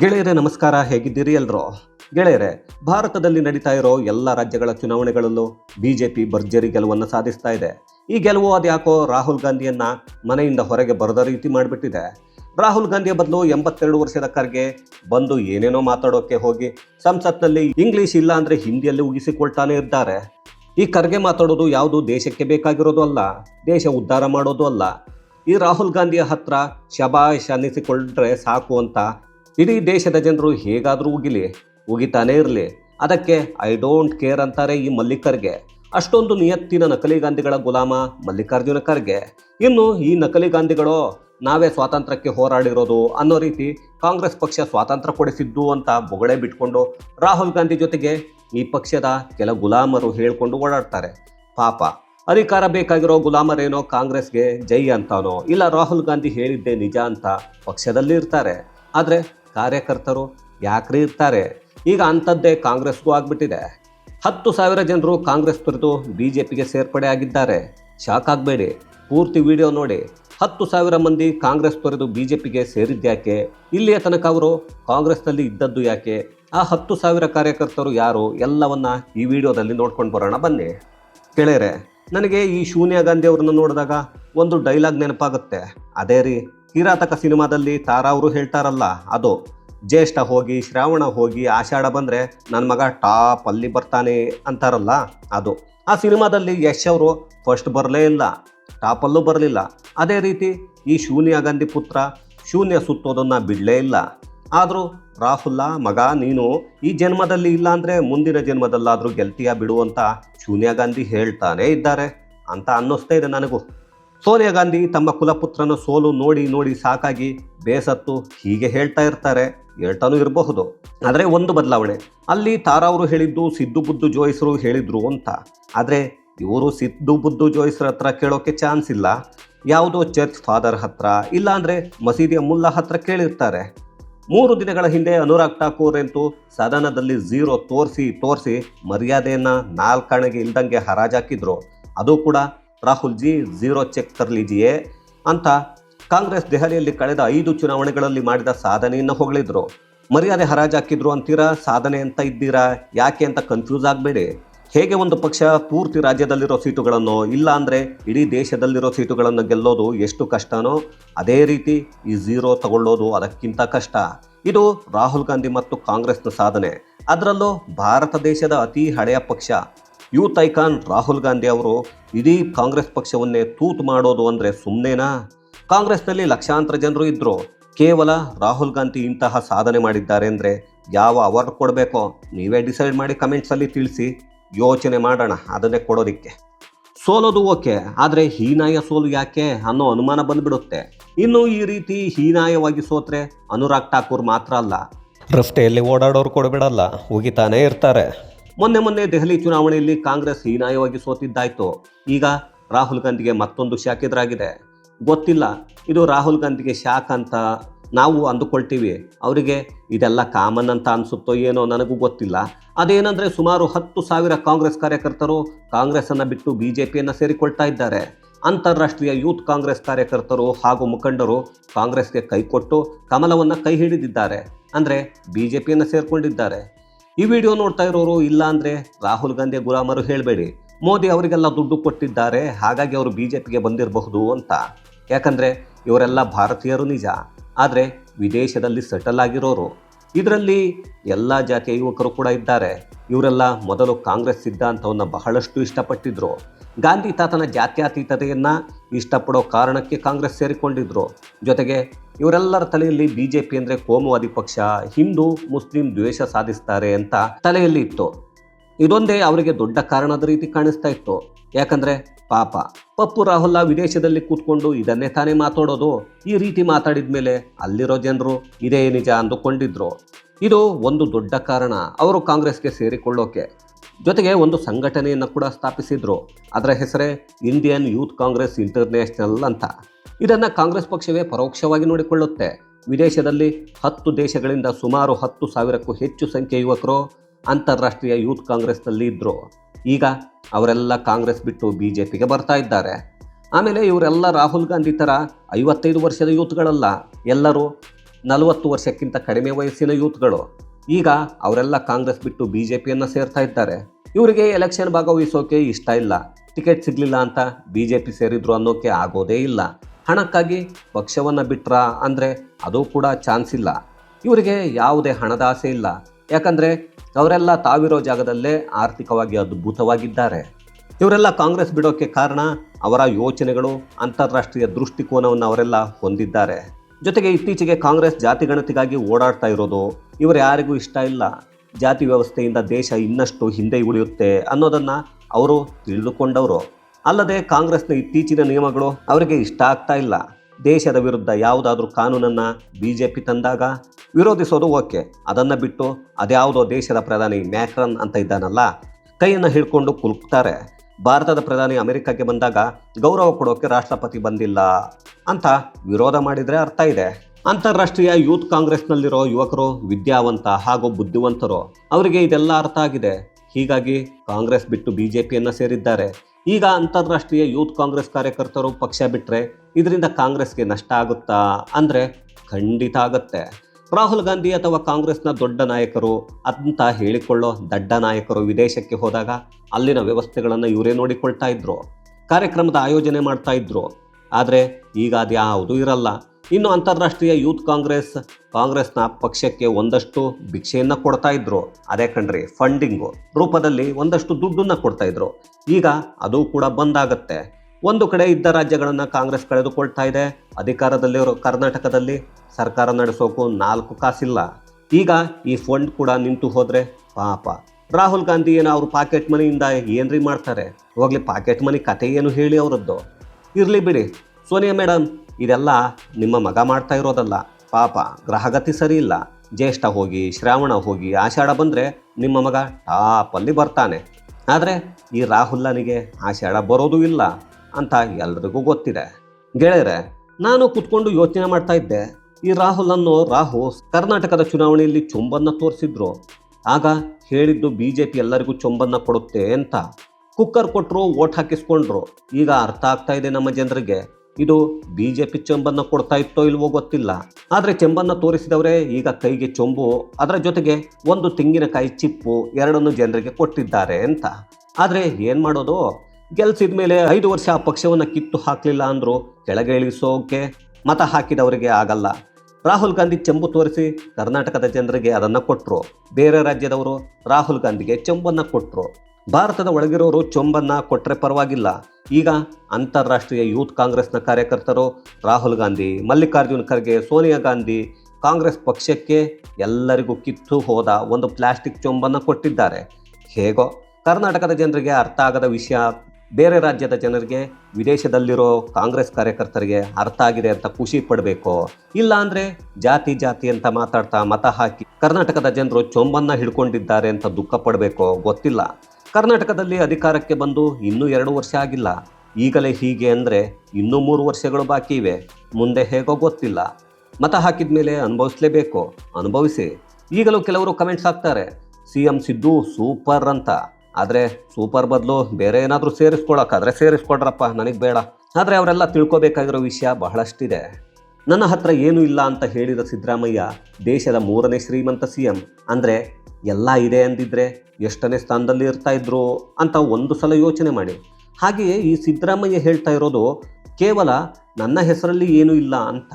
ಗೆಳೆಯರೇ, ನಮಸ್ಕಾರ. ಹೇಗಿದ್ದೀರಿ ಎಲ್ರು? ಗೆಳೆಯರೇ, ಭಾರತದಲ್ಲಿ ನಡೀತಾ ಇರೋ ಎಲ್ಲ ರಾಜ್ಯಗಳ ಚುನಾವಣೆಗಳಲ್ಲೂ ಬಿಜೆಪಿ ಭರ್ಜರಿ ಗೆಲುವನ್ನು ಸಾಧಿಸ್ತಾ ಇದೆ. ಈ ಗೆಲುವು ಅದ್ಯಾಕೋ ರಾಹುಲ್ ಗಾಂಧಿಯನ್ನ ಮನೆಯಿಂದ ಹೊರಗೆ ಬರದ ರೀತಿ ಮಾಡಿಬಿಟ್ಟಿದೆ. ರಾಹುಲ್ ಗಾಂಧಿಯ ಬದಲು ಎಂಬತ್ತೆರಡು ವರ್ಷದ ಖರ್ಗೆ ಬಂದು ಏನೇನೋ ಮಾತಾಡೋಕೆ ಹೋಗಿ ಸಂಸತ್ನಲ್ಲಿ ಇಂಗ್ಲಿಷ್ ಇಲ್ಲ ಅಂದ್ರೆ ಹಿಂದಿಯಲ್ಲಿ ಉಗಿಸಿಕೊಳ್ತಾನೆ ಇದ್ದಾರೆ. ಈ ಖರ್ಗೆ ಮಾತಾಡೋದು ಯಾವುದು ದೇಶಕ್ಕೆ ಬೇಕಾಗಿರೋದು ಅಲ್ಲ, ದೇಶ ಉದ್ಧಾರ ಮಾಡೋದು ಅಲ್ಲ. ಈ ರಾಹುಲ್ ಗಾಂಧಿಯ ಹತ್ರ ಶಬಾಷ್ ಅನ್ನಿಸಿಕೊಂಡ್ರೆ ಸಾಕು ಅಂತ ಇಡೀ ದೇಶದ ಜನರು ಹೇಗಾದರೂ ಉಗಿಲಿ, ಉಗಿತಾನೇ ಇರಲಿ. ಅದಕ್ಕೆ ಐ ಡೋಂಟ್ ಕೇರ್ ಅಂತಾರೆ ಈ ಮಲ್ಲಿಕರ್ಗೆ. ಅಷ್ಟೊಂದು ನಿಯತ್ತಿನ ನಕಲಿ ಗಾಂಧಿಗಳ ಗುಲಾಮ ಮಲ್ಲಿಕಾರ್ಜುನ ಖರ್ಗೆ. ಇನ್ನು ಈ ನಕಲಿ ಗಾಂಧಿಗಳು ನಾವೇ ಸ್ವಾತಂತ್ರ್ಯಕ್ಕೆ ಹೋರಾಡಿರೋದು ಅನ್ನೋ ರೀತಿ ಕಾಂಗ್ರೆಸ್ ಪಕ್ಷ ಸ್ವಾತಂತ್ರ್ಯ ಕೊಡಿಸಿದ್ದು ಅಂತ ಬೊಗಳೆ ಬಿಟ್ಕೊಂಡು ರಾಹುಲ್ ಗಾಂಧಿ ಜೊತೆಗೆ ಈ ಪಕ್ಷದ ಕೆಲ ಗುಲಾಮರು ಹೇಳ್ಕೊಂಡು ಓಡಾಡ್ತಾರೆ. ಪಾಪ, ಅಧಿಕಾರ ಬೇಕಾಗಿರೋ ಗುಲಾಮರೇನೋ ಕಾಂಗ್ರೆಸ್ಗೆ ಜೈ ಅಂತಾನೋ, ಇಲ್ಲ ರಾಹುಲ್ ಗಾಂಧಿ ಹೇಳಿದ್ದೆ ನಿಜ ಅಂತ ಪಕ್ಷದಲ್ಲಿ ಇರ್ತಾರೆ ಆದರೆ ಕಾರ್ಯಕರ್ತರು ಯಾಕ್ರಿ ಇರ್ತಾರೆ? ಈಗ ಅಂಥದ್ದೇ ಕಾಂಗ್ರೆಸ್ಗೂ ಆಗ್ಬಿಟ್ಟಿದೆ. ಹತ್ತು ಸಾವಿರ ಜನರು ಕಾಂಗ್ರೆಸ್ ತೊರೆದು ಬಿ ಜೆ ಪಿಗೆ ಸೇರ್ಪಡೆ ಆಗಿದ್ದಾರೆ. ಶಾಕ್ ಆಗಬೇಡಿ. ಪೂರ್ತಿ ವಿಡಿಯೋ ನೋಡಿ. ಹತ್ತು ಸಾವಿರ ಮಂದಿ ಕಾಂಗ್ರೆಸ್ ತೊರೆದು ಬಿ ಜೆ ಪಿಗೆ ಸೇರಿದ್ಯಾಕೆ ಇಲ್ಲಿಯ ತನಕ ಅವರು ಕಾಂಗ್ರೆಸ್ನಲ್ಲಿ ಇದ್ದದ್ದು ಯಾಕೆ? ಆ ಹತ್ತು ಸಾವಿರ ಕಾರ್ಯಕರ್ತರು ಯಾರು? ಎಲ್ಲವನ್ನ ಈ ವಿಡಿಯೋದಲ್ಲಿ ನೋಡ್ಕೊಂಡು ಬರೋಣ ಬನ್ನಿ. ಗೆಳೆಯರೆ ನನಗೆ ಈ ಶೂನ್ಯ ಗಾಂಧಿ ಅವ್ರನ್ನ ನೋಡಿದಾಗ ಒಂದು ಡೈಲಾಗ್ ನೆನಪಾಗುತ್ತೆ. ಅದೇ ರೀ ಕಿರಾತಕ ಸಿನಿಮಾದಲ್ಲಿ ತಾರಾ ಅವರು ಹೇಳ್ತಾರಲ್ಲ, ಅದು ಜ್ಯೇಷ್ಠ ಹೋಗಿ, ಶ್ರಾವಣ ಹೋಗಿ, ಆಷಾಢ ಬಂದರೆ ನನ್ನ ಮಗ ಟಾಪ್ ಅಲ್ಲಿ ಬರ್ತಾನೆ ಅಂತಾರಲ್ಲ, ಅದು. ಆ ಸಿನಿಮಾದಲ್ಲಿ ಯಶ್ ಅವರು ಫಸ್ಟ್ ಬರಲೇ ಇಲ್ಲ ಟಾಪಲ್ಲೂ ಬರಲಿಲ್ಲ. ಅದೇ ರೀತಿ ಈ ಶೂನ್ಯ ಗಾಂಧಿ ಪುತ್ರ ಶೂನ್ಯ ಸುತ್ತೋದನ್ನು ಬಿಡಲೇ ಇಲ್ಲ. ಆದರೂ ರಾಹುಲ್ಲ ಮಗ, ನೀನು ಈ ಜನ್ಮದಲ್ಲಿ ಇಲ್ಲ ಅಂದರೆ ಮುಂದಿನ ಜನ್ಮದಲ್ಲಾದರೂ ಗೆಲ್ತೀಯ ಬಿಡು ಶೂನ್ಯ ಗಾಂಧಿ ಹೇಳ್ತಾನೇ ಇದ್ದಾರೆ ಅಂತ ಅನ್ನಿಸ್ತಾ ಇದೆ ನನಗೂ. ಸೋನಿಯಾ ಗಾಂಧಿ ತಮ್ಮ ಕುಲಪುತ್ರನ ಸೋಲು ನೋಡಿ ನೋಡಿ ಸಾಕಾಗಿ ಬೇಸತ್ತು ಹೀಗೆ ಹೇಳ್ತಾ ಇರ್ತಾರೆ, ಹೇಳ್ತಾನೂ ಇರಬಹುದು. ಆದರೆ ಒಂದು ಬದಲಾವಣೆ, ಅಲ್ಲಿ ತಾರಾವರು ಹೇಳಿದ್ದು ಸಿದ್ದು ಬುದ್ದು ಜೋಯಿಸರು ಹೇಳಿದ್ರು ಅಂತ. ಆದರೆ ಇವರು ಸಿದ್ದು ಬುದ್ದು ಜೋಯಿಸ್ರ ಹತ್ರ ಕೇಳೋಕೆ ಚಾನ್ಸ್ ಇಲ್ಲ. ಯಾವುದೋ ಚರ್ಚ್ ಫಾದರ್ ಹತ್ರ ಇಲ್ಲಾಂದರೆ ಮಸೀದಿಯ ಮುಲ್ಲಾ ಹತ್ರ ಕೇಳಿರ್ತಾರೆ. ಮೂರು ದಿನಗಳ ಹಿಂದೆ ಅನುರಾಗ್ ಠಾಕೂರ್ ಅಂತೂ ಸದನದಲ್ಲಿ ಝೀರೋ ತೋರಿಸಿ ತೋರಿಸಿ ಮರ್ಯಾದೆಯನ್ನು ನಾಲ್ಕಣೆಗೆ ಇಲ್ದಂಗೆ ಹರಾಜಾಕಿದ್ರು. ಅದು ಕೂಡ ರಾಹುಲ್ ಜಿ ಝೀರೋ ಚೆಕ್ ತರಲಿದೆಯೇ ಅಂತ ಕಾಂಗ್ರೆಸ್ ದೆಹಲಿಯಲ್ಲಿ ಕಳೆದ ಐದು ಚುನಾವಣೆಗಳಲ್ಲಿ ಮಾಡಿದ ಸಾಧನೆಯನ್ನು ಹೊಗಳಿದ್ರು. ಮರ್ಯಾದೆ ಹರಾಜಾಕಿದ್ರು ಅಂತೀರಾ, ಸಾಧನೆ ಅಂತ ಇದ್ದೀರಾ, ಯಾಕೆ ಅಂತ ಕನ್ಫ್ಯೂಸ್ ಆಗಬೇಡಿ. ಹೇಗೆ ಒಂದು ಪಕ್ಷ ಪೂರ್ತಿ ರಾಜ್ಯದಲ್ಲಿರೋ ಸೀಟುಗಳನ್ನು, ಇಲ್ಲ ಅಂದರೆ ಇಡೀ ದೇಶದಲ್ಲಿರೋ ಸೀಟುಗಳನ್ನು ಗೆಲ್ಲೋದು ಎಷ್ಟು ಕಷ್ಟನೋ, ಅದೇ ರೀತಿ ಈ ಝೀರೋ ತಗೊಳ್ಳೋದು ಅದಕ್ಕಿಂತ ಕಷ್ಟ. ಇದು ರಾಹುಲ್ ಗಾಂಧಿ ಮತ್ತು ಕಾಂಗ್ರೆಸ್ನ ಸಾಧನೆ. ಅದರಲ್ಲೂ ಭಾರತ ದೇಶದ ಅತಿ ಹಳೆಯ ಪಕ್ಷ ಯೂತ್ ಐಕಾನ್ ರಾಹುಲ್ ಗಾಂಧಿ ಅವರು, ಇಡೀ ಕಾಂಗ್ರೆಸ್ ಪಕ್ಷವನ್ನೇ ತೂತು ಮಾಡೋದು ಅಂದರೆ ಸುಮ್ಮನೆನಾ ಕಾಂಗ್ರೆಸ್ನಲ್ಲಿ ಲಕ್ಷಾಂತರ ಜನರು ಇದ್ದರು ಕೇವಲ ರಾಹುಲ್ ಗಾಂಧಿ ಇಂತಹ ಸಾಧನೆ ಮಾಡಿದ್ದಾರೆ ಅಂದರೆ ಯಾವ ಅವಾರ್ಡ್ ಕೊಡಬೇಕೋ? ನೀವೇ ಡಿಸೈಡ್ ಮಾಡಿ ಕಮೆಂಟ್ಸಲ್ಲಿ ತಿಳಿಸಿ. ಯೋಚನೆ ಮಾಡೋಣ, ಅದನ್ನೇ ಕೊಡೋದಕ್ಕೆ. ಸೋಲೋದು ಓಕೆ, ಆದರೆ ಹೀನಾಯ ಸೋಲು ಯಾಕೆ ಅನ್ನೋ ಅನುಮಾನ ಬಂದುಬಿಡುತ್ತೆ. ಇನ್ನು ಈ ರೀತಿ ಹೀನಾಯವಾಗಿ ಸೋತ್ರೆ ಅನುರಾಗ್ ಠಾಕೂರ್ ಮಾತ್ರ ಅಲ್ಲ. ರಸ್ತೆಯಲ್ಲಿ ಓಡಾಡೋರು ಕೊಡಬಿಡಲ್ಲ, ಉಗಿತಾನೇ ಇರ್ತಾರೆ. ಮೊನ್ನೆ ಮೊನ್ನೆ ದೆಹಲಿ ಚುನಾವಣೆಯಲ್ಲಿ ಕಾಂಗ್ರೆಸ್ ಹೀನಾಯವಾಗಿ ಸೋತಿದ್ದಾಯ್ತು. ಈಗ ರಾಹುಲ್ ಗಾಂಧಿಗೆ ಮತ್ತೊಂದು ಶಾಕ್ ಎದುರಾಗಿದೆ. ಗೊತ್ತಿಲ್ಲ, ಇದು ರಾಹುಲ್ ಗಾಂಧಿಗೆ ಶಾಕ್ ಅಂತ ನಾವು ಅಂದುಕೊಳ್ತೀವಿ. ಅವರಿಗೆ ಇದೆಲ್ಲ ಕಾಮನ್ ಅಂತ ಅನಿಸುತ್ತೋ ಏನೋ ನನಗೂ ಗೊತ್ತಿಲ್ಲ. ಅದೇನಂದರೆ ಸುಮಾರು ಹತ್ತು ಸಾವಿರ ಕಾಂಗ್ರೆಸ್ ಕಾರ್ಯಕರ್ತರು ಕಾಂಗ್ರೆಸ್ಸನ್ನು ಬಿಟ್ಟು ಬಿ ಜೆ ಪಿಯನ್ನು ಸೇರಿಕೊಳ್ತಾ ಇದ್ದಾರೆ. ಅಂತಾರಾಷ್ಟ್ರೀಯ ಯೂತ್ ಕಾಂಗ್ರೆಸ್ ಕಾರ್ಯಕರ್ತರು ಹಾಗೂ ಮುಖಂಡರು ಕಾಂಗ್ರೆಸ್ಗೆ ಕೈಕೊಟ್ಟು ಕಮಲವನ್ನು ಕೈ ಹಿಡಿದಿದ್ದಾರೆ. ಅಂದರೆ ಬಿ ಜೆ ಪಿಯನ್ನು ಸೇರಿಕೊಂಡಿದ್ದಾರೆ. ಈ ವಿಡಿಯೋ ನೋಡ್ತಾ ಇರೋರು ಇಲ್ಲ ಅಂದ್ರೆ ರಾಹುಲ್ ಗಾಂಧಿ ಗುಲಾಮರು ಹೇಳಬೇಡಿ. ಮೋದಿ ಅವರಿಗೆಲ್ಲ ದುಡ್ಡು ಕೊಟ್ಟಿದ್ದಾರೆ, ಹಾಗಾಗಿ ಅವರು ಬಿ ಜೆ ಬಂದಿರಬಹುದು ಅಂತ. ಯಾಕಂದರೆ ಇವರೆಲ್ಲ ಭಾರತೀಯರು ನಿಜ. ಆದರೆ ವಿದೇಶದಲ್ಲಿ ಸೆಟಲ್ ಆಗಿರೋರು ಇದರಲ್ಲಿ ಎಲ್ಲ ಜಾತಿಯ ಯುವಕರು ಕೂಡ ಇದ್ದಾರೆ. ಇವರೆಲ್ಲ ಮೊದಲು ಕಾಂಗ್ರೆಸ್ ಸಿದ್ಧಾಂತವನ್ನು ಬಹಳಷ್ಟು ಇಷ್ಟಪಟ್ಟಿದ್ರು. ಗಾಂಧಿ ತಾತನ ಜಾತ್ಯಾತೀತತೆಯನ್ನು ಇಷ್ಟಪಡೋ ಕಾರಣಕ್ಕೆ ಕಾಂಗ್ರೆಸ್ ಸೇರಿಕೊಂಡಿದ್ರು. ಜೊತೆಗೆ ಇವರೆಲ್ಲರ ತಲೆಯಲ್ಲಿ ಬಿ ಜೆ ಪಿ ಅಂದರೆ ಕೋಮುವಾದಿ ಪಕ್ಷ, ಹಿಂದೂ, ಮುಸ್ಲಿಂ ದ್ವೇಷ ಸಾಧಿಸ್ತಾರೆ ಅಂತ ತಲೆಯಲ್ಲಿ ಇತ್ತು. ಇದೊಂದೇ ಅವರಿಗೆ ದೊಡ್ಡ ಕಾರಣದ ರೀತಿ ಕಾಣಿಸ್ತಾ ಇತ್ತು. ಯಾಕಂದ್ರೆ ಪಾಪ, ಪಪ್ಪು ರಾಹುಲ್ಲ ವಿದೇಶದಲ್ಲಿ ಕೂತ್ಕೊಂಡು ಇದನ್ನೇ ತಾನೇ ಮಾತಾಡೋದು. ಈ ರೀತಿ ಮಾತಾಡಿದ ಮೇಲೆ ಅಲ್ಲಿರೋ ಜನರು ಇದೇ ನಿಜ ಅಂದುಕೊಂಡಿದ್ರು. ಇದು ಒಂದು ದೊಡ್ಡ ಕಾರಣ ಅವರು ಕಾಂಗ್ರೆಸ್ಗೆ ಸೇರಿಕೊಳ್ಳೋಕೆ. ಜೊತೆಗೆ ಒಂದು ಸಂಘಟನೆಯನ್ನು ಕೂಡ ಸ್ಥಾಪಿಸಿದ್ರು. ಅದರ ಹೆಸರೇ ಇಂಡಿಯನ್ ಯೂತ್ ಕಾಂಗ್ರೆಸ್ ಇಂಟರ್ನ್ಯಾಷನಲ್ ಅಂತ. ಇದನ್ನು ಕಾಂಗ್ರೆಸ್ ಪಕ್ಷವೇ ಪರೋಕ್ಷವಾಗಿ ನೋಡಿಕೊಳ್ಳುತ್ತೆ. ವಿದೇಶದಲ್ಲಿ ಹತ್ತು ದೇಶಗಳಿಂದ ಸುಮಾರು ಹತ್ತು ಸಾವಿರಕ್ಕೂ ಹೆಚ್ಚು ಸಂಖ್ಯೆಯ ಯುವಕರು ಅಂತಾರಾಷ್ಟ್ರೀಯ ಯೂತ್ ಕಾಂಗ್ರೆಸ್ನಲ್ಲಿ ಇದ್ದರು ಈಗ ಅವರೆಲ್ಲ ಕಾಂಗ್ರೆಸ್ ಬಿಟ್ಟು ಬಿ ಜೆ ಪಿಗೆ ಬರ್ತಾ ಇದ್ದಾರೆ. ಆಮೇಲೆ ಇವರೆಲ್ಲ ರಾಹುಲ್ ಗಾಂಧಿ ಥರ ಐವತ್ತೈದು ವರ್ಷದ ಯೂತ್ಗಳಲ್ಲ, ಎಲ್ಲರೂ ನಲವತ್ತು ವರ್ಷಕ್ಕಿಂತ ಕಡಿಮೆ ವಯಸ್ಸಿನ ಯೂತ್ಗಳು. ಈಗ ಅವರೆಲ್ಲ ಕಾಂಗ್ರೆಸ್ ಬಿಟ್ಟು ಬಿ ಜೆ ಪಿಯನ್ನು ಸೇರ್ತಾ ಇದ್ದಾರೆ. ಇವರಿಗೆ ಎಲೆಕ್ಷನ್ ಭಾಗವಹಿಸೋಕೆ ಇಷ್ಟ ಇಲ್ಲ. ಟಿಕೆಟ್ ಸಿಗಲಿಲ್ಲ ಅಂತ ಬಿ ಜೆ ಪಿ ಸೇರಿದ್ರು ಅನ್ನೋಕೆ ಆಗೋದೇ ಇಲ್ಲ. ಹಣಕ್ಕಾಗಿ ಪಕ್ಷವನ್ನು ಬಿಟ್ರಾ ಅಂದರೆ ಅದು ಕೂಡ ಚಾನ್ಸ್ ಇಲ್ಲ. ಇವರಿಗೆ ಯಾವುದೇ ಹಣದ ಆಸೆ ಇಲ್ಲ. ಯಾಕಂದರೆ ಅವರೆಲ್ಲ ತಾವಿರೋ ಜಾಗದಲ್ಲೇ ಆರ್ಥಿಕವಾಗಿ ಅದ್ಭುತವಾಗಿದ್ದಾರೆ. ಇವರೆಲ್ಲ ಕಾಂಗ್ರೆಸ್ ಬಿಡೋಕ್ಕೆ ಕಾರಣ ಅವರ ಯೋಚನೆಗಳು, ಅಂತಾರಾಷ್ಟ್ರೀಯ ದೃಷ್ಟಿಕೋನವನ್ನು ಅವರೆಲ್ಲ ಹೊಂದಿದ್ದಾರೆ. ಜೊತೆಗೆ ಇತ್ತೀಚೆಗೆ ಕಾಂಗ್ರೆಸ್ ಜಾತಿ ಗಣತಿಗಾಗಿ ಓಡಾಡ್ತಾ ಇರೋದು ಇವರು ಯಾರಿಗೂ ಇಷ್ಟ ಇಲ್ಲ. ಜಾತಿ ವ್ಯವಸ್ಥೆಯಿಂದ ದೇಶ ಇನ್ನಷ್ಟು ಹಿಂದೆ ಉಳಿಯುತ್ತೆ ಅನ್ನೋದನ್ನು ಅವರು ತಿಳಿದುಕೊಂಡವರು. ಅಲ್ಲದೆ ಕಾಂಗ್ರೆಸ್ನ ಇತ್ತೀಚಿನ ನಿಯಮಗಳು ಅವರಿಗೆ ಇಷ್ಟ ಆಗ್ತಾ ಇಲ್ಲ. ದೇಶದ ವಿರುದ್ಧ ಯಾವುದಾದ್ರೂ ಕಾನೂನನ್ನು ಬಿ ಜೆ ಪಿ ತಂದಾಗ ವಿರೋಧಿಸೋದು ಓಕೆ. ಅದನ್ನು ಬಿಟ್ಟು ಅದ್ಯಾವುದೋ ದೇಶದ ಪ್ರಧಾನಿ ಮ್ಯಾಕ್ರನ್ ಅಂತ ಇದ್ದಾನಲ್ಲ, ಕೈಯನ್ನು ಹಿಡ್ಕೊಂಡು ಕುಲುಕ್ತಾರೆ. ಭಾರತದ ಪ್ರಧಾನಿ ಅಮೆರಿಕಕ್ಕೆ ಬಂದಾಗ ಗೌರವ ಕೊಡೋಕ್ಕೆ ರಾಷ್ಟ್ರಪತಿ ಬಂದಿಲ್ಲ ಅಂತ ವಿರೋಧ ಮಾಡಿದರೆ ಅರ್ಥ ಇದೆ. ಅಂತಾರಾಷ್ಟ್ರೀಯ ಯೂತ್ ಕಾಂಗ್ರೆಸ್ನಲ್ಲಿರೋ ಯುವಕರು ವಿದ್ಯಾವಂತ ಹಾಗೂ ಬುದ್ಧಿವಂತರು, ಅವರಿಗೆ ಇದೆಲ್ಲ ಅರ್ಥ ಆಗಿದೆ. ಹೀಗಾಗಿ ಕಾಂಗ್ರೆಸ್ ಬಿಟ್ಟು ಬಿ ಜೆ ಪಿಯನ್ನು ಸೇರಿದ್ದಾರೆ. ಈಗ ಅಂತಾರಾಷ್ಟ್ರೀಯ ಯೂತ್ ಕಾಂಗ್ರೆಸ್ ಕಾರ್ಯಕರ್ತರು ಪಕ್ಷ ಬಿಟ್ಟರೆ ಇದರಿಂದ ಕಾಂಗ್ರೆಸ್ಗೆ ನಷ್ಟ ಆಗುತ್ತಾ? ಅಂದರೆ ಖಂಡಿತ ಆಗುತ್ತೆ. ರಾಹುಲ್ ಗಾಂಧಿ ಅಥವಾ ಕಾಂಗ್ರೆಸ್ನ ದೊಡ್ಡ ನಾಯಕರು ಅಂತ ಹೇಳಿಕೊಳ್ಳೋ ದಡ್ಡ ನಾಯಕರು ವಿದೇಶಕ್ಕೆ ಹೋದಾಗ ಅಲ್ಲಿನ ವ್ಯವಸ್ಥೆಗಳನ್ನು ಇವರೇ ನೋಡಿಕೊಳ್ತಾ ಇದ್ರು. ಕಾರ್ಯಕ್ರಮದ ಆಯೋಜನೆ ಮಾಡ್ತಾ ಇದ್ರು. ಆದರೆ ಈಗ ಅದ್ಯಾವುದೂ ಇರಲ್ಲ. ಇನ್ನು ಅಂತಾರಾಷ್ಟ್ರೀಯ ಯೂತ್ ಕಾಂಗ್ರೆಸ್, ಕಾಂಗ್ರೆಸ್ನ ಪಕ್ಷಕ್ಕೆ ಒಂದಷ್ಟು ಭಿಕ್ಷೆಯನ್ನು ಕೊಡ್ತಾ ಇದ್ರು. ಅದೇ ಕಣ್ರಿ, ಫಂಡಿಂಗು. ರೂಪದಲ್ಲಿ ಒಂದಷ್ಟು ದುಡ್ಡನ್ನು ಕೊಡ್ತಾ ಇದ್ರು. ಈಗ ಅದು ಕೂಡ ಬಂದಾಗತ್ತೆ. ಒಂದು ಕಡೆ ಇದ್ದ ರಾಜ್ಯಗಳನ್ನು ಕಾಂಗ್ರೆಸ್ ಕಳೆದುಕೊಳ್ತಾ ಇದೆ. ಅಧಿಕಾರದಲ್ಲಿರೋ ಕರ್ನಾಟಕದಲ್ಲಿ ಸರ್ಕಾರ ನಡೆಸೋಕು ನಾಲ್ಕು ಕಾಸಿಲ್ಲ. ಈಗ ಈ ಫಂಡ್ ಕೂಡ ನಿಂತು ಹೋದರೆ ಪಾಪ. ರಾಹುಲ್ ಗಾಂಧಿ ಏನೋ ಅವರು ಪಾಕೆಟ್ ಮನಿಯಿಂದ ಏನ್ರಿ ಮಾಡ್ತಾರೆ? ಹೋಗ್ಲಿ, ಪಾಕೆಟ್ ಮನಿ ಕತೆ ಏನು ಹೇಳಿ ಅವರದ್ದು. ಇರಲಿ ಬಿಡಿ. ಸೋನಿಯಾ ಮೇಡಮ್ ಇದೆಲ್ಲ ನಿಮ್ಮ ಮಗ ಮಾಡ್ತಾ ಇರೋದಲ್ಲ. ಪಾಪ ಗ್ರಹಗತಿ ಸರಿ ಇಲ್ಲ. ಜ್ಯೇಷ್ಠ ಹೋಗಿ, ಶ್ರಾವಣ ಹೋಗಿ, ಆಷಾಢ ಬಂದರೆ ನಿಮ್ಮ ಮಗ ಟಾಪಲ್ಲಿ ಬರ್ತಾನೆ. ಆದರೆ ಈ ರಾಹುಲ್ಲನಿಗೆ ಆಷಾಢ ಬರೋದು ಇಲ್ಲ ಅಂತ ಎಲ್ರಿಗೂ ಗೊತ್ತಿದೆ. ಗೆಳೆಯರೆ, ನಾನು ಕುತ್ಕೊಂಡು ಯೋಚನೆ ಮಾಡ್ತಾ ಇದ್ದೆ. ಈ ರಾಹುಲ್ ಅನ್ನೋ ರಾಹು ಕರ್ನಾಟಕದ ಚುನಾವಣೆಯಲ್ಲಿ ಚೊಂಬನ್ನು ತೋರಿಸಿದ್ರು. ಆಗ ಹೇಳಿದ್ದು ಬಿ ಜೆ ಪಿ ಎಲ್ಲರಿಗೂ ಚೊಂಬನ್ನ ಕೊಡುತ್ತೆ ಅಂತ. ಕುಕ್ಕರ್ ಕೊಟ್ಟರು ಓಟ್ ಹಾಕಿಸ್ಕೊಂಡ್ರು. ಈಗ ಅರ್ಥ ಆಗ್ತಾ ಇದೆ ನಮ್ಮ ಜನರಿಗೆ. ಇದು ಬಿಜೆಪಿ ಚೆಂಬನ್ನು ಕೊಡ್ತಾ ಇತ್ತೋ ಇಲ್ವೋ ಗೊತ್ತಿಲ್ಲ. ಆದರೆ ಚೆಂಬನ್ನು ತೋರಿಸಿದವರೇ ಈಗ ಕೈಗೆ ಚೊಂಬು, ಅದರ ಜೊತೆಗೆ ಒಂದು ತೆಂಗಿನಕಾಯಿ ಚಿಪ್ಪು ಎರಡನ್ನು ಜನರಿಗೆ ಕೊಟ್ಟಿದ್ದಾರೆ ಅಂತ. ಆದರೆ ಏನು ಮಾಡೋದು? ಗೆಲ್ಸಿದ ಮೇಲೆ ಐದು ವರ್ಷ ಆ ಪಕ್ಷವನ್ನು ಕಿತ್ತು ಹಾಕಲಿಲ್ಲ ಅಂದರೂ ಕೆಳಗೆ ಇಳಿಸೋಕೆ ಮತ ಹಾಕಿದವರಿಗೆ ಆಗಲ್ಲ. ರಾಹುಲ್ ಗಾಂಧಿ ಚೆಂಬು ತೋರಿಸಿ ಕರ್ನಾಟಕದ ಜನರಿಗೆ ಅದನ್ನು ಕೊಟ್ಟರು ಬೇರೆ ರಾಜ್ಯದವರು ರಾಹುಲ್ ಗಾಂಧಿಗೆ ಚೆಂಬನ್ನು ಕೊಟ್ಟರು ಭಾರತದ ಒಳಗಿರೋರು ಚೊಂಬನ್ನ ಕೊಟ್ಟರೆ ಪರವಾಗಿಲ್ಲ. ಈಗ ಅಂತಾರಾಷ್ಟ್ರೀಯ ಯೂತ್ ಕಾಂಗ್ರೆಸ್ನ ಕಾರ್ಯಕರ್ತರು ರಾಹುಲ್ ಗಾಂಧಿ, ಮಲ್ಲಿಕಾರ್ಜುನ್ ಖರ್ಗೆ, ಸೋನಿಯಾ ಗಾಂಧಿ ಕಾಂಗ್ರೆಸ್ ಪಕ್ಷಕ್ಕೆ ಎಲ್ಲರಿಗೂ ಕಿತ್ತು ಹೋದ ಒಂದು ಪ್ಲಾಸ್ಟಿಕ್ ಚೊಂಬನ್ನು ಕೊಟ್ಟಿದ್ದಾರೆ. ಹೇಗೋ ಕರ್ನಾಟಕದ ಜನರಿಗೆ ಅರ್ಥ ಆಗದ ವಿಷಯ ಬೇರೆ ರಾಜ್ಯದ ಜನರಿಗೆ, ವಿದೇಶದಲ್ಲಿರೋ ಕಾಂಗ್ರೆಸ್ ಕಾರ್ಯಕರ್ತರಿಗೆ ಅರ್ಥ ಆಗಿದೆ ಅಂತ ಖುಷಿ ಪಡಬೇಕು. ಇಲ್ಲ ಅಂದ್ರೆ ಜಾತಿ ಜಾತಿ ಅಂತ ಮಾತಾಡ್ತಾ ಮತ ಹಾಕಿ ಕರ್ನಾಟಕದ ಜನರು ಚೊಂಬನ್ನು ಹಿಡ್ಕೊಂಡಿದ್ದಾರೆ ಅಂತ ದುಃಖ ಪಡಬೇಕು, ಗೊತ್ತಿಲ್ಲ. ಕರ್ನಾಟಕದಲ್ಲಿ ಅಧಿಕಾರಕ್ಕೆ ಬಂದು ಇನ್ನೂ ಎರಡು ವರ್ಷ ಆಗಿಲ್ಲ. ಈಗಲೇ ಹೀಗೆ ಅಂದರೆ ಇನ್ನೂ ಮೂರು ವರ್ಷಗಳು ಬಾಕಿ ಇವೆ. ಮುಂದೆ ಹೇಗೋ ಗೊತ್ತಿಲ್ಲ. ಮತ ಹಾಕಿದ ಮೇಲೆ ಅನುಭವಿಸಲೇಬೇಕು. ಅನುಭವಿಸಿ. ಈಗಲೂ ಕೆಲವರು ಕಮೆಂಟ್ಸ್ ಹಾಕ್ತಾರೆ ಸಿ ಎಂ ಸಿದ್ದು ಸೂಪರ್ ಅಂತ. ಆದರೆ ಸೂಪರ್ ಬದಲು ಬೇರೆ ಏನಾದರೂ ಸೇರಿಸ್ಕೊಳಕ್ಕಾದ್ರೆ ಸೇರಿಸ್ಕೊಡ್ರಪ್ಪ, ನನಗೆ ಬೇಡ. ಆದರೆ ಅವರೆಲ್ಲ ತಿಳ್ಕೊಬೇಕಾಗಿರೋ ವಿಷಯ ಬಹಳಷ್ಟಿದೆ. ನನ್ನ ಹತ್ರ ಏನೂ ಇಲ್ಲ ಅಂತ ಹೇಳಿದ ಸಿದ್ದರಾಮಯ್ಯ ದೇಶದ ಮೂರನೇ ಶ್ರೀಮಂತ ಸಿ ಎಂ ಅಂದರೆ ಎಲ್ಲ ಇದೆ ಅಂದಿದ್ರೆ ಎಷ್ಟನೇ ಸ್ಥಾನದಲ್ಲಿ ಇರ್ತಾ ಇದ್ರು ಅಂತ ಒಂದು ಸಲ ಯೋಚನೆ ಮಾಡಿ. ಹಾಗೆಯೇ ಈ ಸಿದ್ದರಾಮಯ್ಯ ಹೇಳ್ತಾ ಇರೋದು ಕೇವಲ ನನ್ನ ಹೆಸರಲ್ಲಿ ಏನೂ ಇಲ್ಲ ಅಂತ.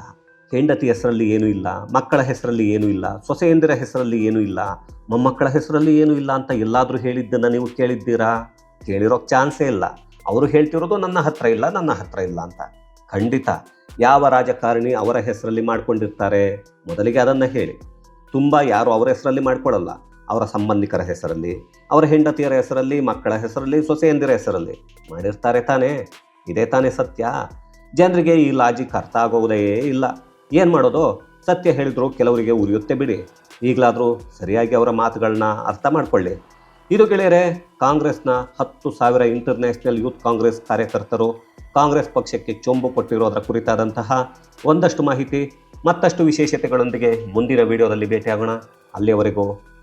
ಹೆಂಡತಿ ಹೆಸರಲ್ಲಿ ಏನೂ ಇಲ್ಲ, ಮಕ್ಕಳ ಹೆಸರಲ್ಲಿ ಏನೂ ಇಲ್ಲ, ಸೊಸೆಯಂದಿರ ಹೆಸರಲ್ಲಿ ಏನೂ ಇಲ್ಲ, ಮೊಮ್ಮಕ್ಕಳ ಹೆಸರಲ್ಲಿ ಏನೂ ಇಲ್ಲ ಅಂತ ಎಲ್ಲಾದರೂ ಹೇಳಿದ್ದನ್ನು ನೀವು ಕೇಳಿದ್ದೀರಾ? ಕೇಳಿರೋಕ್ಕೆ ಚಾನ್ಸೇ ಇಲ್ಲ. ಅವರು ಹೇಳ್ತಿರೋದು ನನ್ನ ಹತ್ರ ಇಲ್ಲ, ನನ್ನ ಹತ್ರ ಇಲ್ಲ ಅಂತ. ಖಂಡಿತ ಯಾವ ರಾಜಕಾರಣಿ ಅವರ ಹೆಸರಲ್ಲಿ ಮಾಡ್ಕೊಂಡಿರ್ತಾರೆ? ಮೊದಲಿಗೆ ಅದನ್ನು ಹೇಳಿ. ತುಂಬ ಯಾರು ಅವರ ಹೆಸರಲ್ಲಿ ಮಾಡ್ಕೊಳ್ಳಲ್ಲ ಅವರ ಸಂಬಂಧಿಕರ ಹೆಸರಲ್ಲಿ, ಅವರ ಹೆಂಡತಿಯರ ಹೆಸರಲ್ಲಿ, ಮಕ್ಕಳ ಹೆಸರಲ್ಲಿ, ಸೊಸೆಯಂದಿರ ಹೆಸರಲ್ಲಿ ಮಾಡಿರ್ತಾರೆ ತಾನೇ. ಇದೇ ತಾನೇ ಸತ್ಯ. ಜನರಿಗೆ ಈ ಲಾಜಿಕ್ ಅರ್ಥ ಆಗೋದೇ ಇಲ್ಲ. ಏನು ಮಾಡೋದು? ಸತ್ಯ ಹೇಳಿದ್ರು ಕೆಲವರಿಗೆ ಉರಿಯುತ್ತೆ ಬಿಡಿ. ಈಗಲಾದರೂ ಸರಿಯಾಗಿ ಅವರ ಮಾತುಗಳನ್ನ ಅರ್ಥ ಮಾಡಿಕೊಳ್ಳಿ. ಇದು ಗೆಳೆಯರೆ, ಕಾಂಗ್ರೆಸ್ನ ಹತ್ತು ಸಾವಿರ ಇಂಟರ್ನ್ಯಾಷನಲ್ ಯೂತ್ ಕಾಂಗ್ರೆಸ್ ಕಾರ್ಯಕರ್ತರು ಕಾಂಗ್ರೆಸ್ ಪಕ್ಷಕ್ಕೆ ಚೊಂಬು ಕೊಟ್ಟಿರೋದರ ಕುರಿತಾದಂತಹ ಒಂದಷ್ಟು ಮಾಹಿತಿ, ಮತ್ತಷ್ಟು ವಿಶೇಷತೆಗಳೊಂದಿಗೆ ಮುಂದಿನ ವಿಡಿಯೋದಲ್ಲಿ ಭೇಟಿಯಾಗೋಣ. ಅಲ್ಲಿಯವರೆಗೂ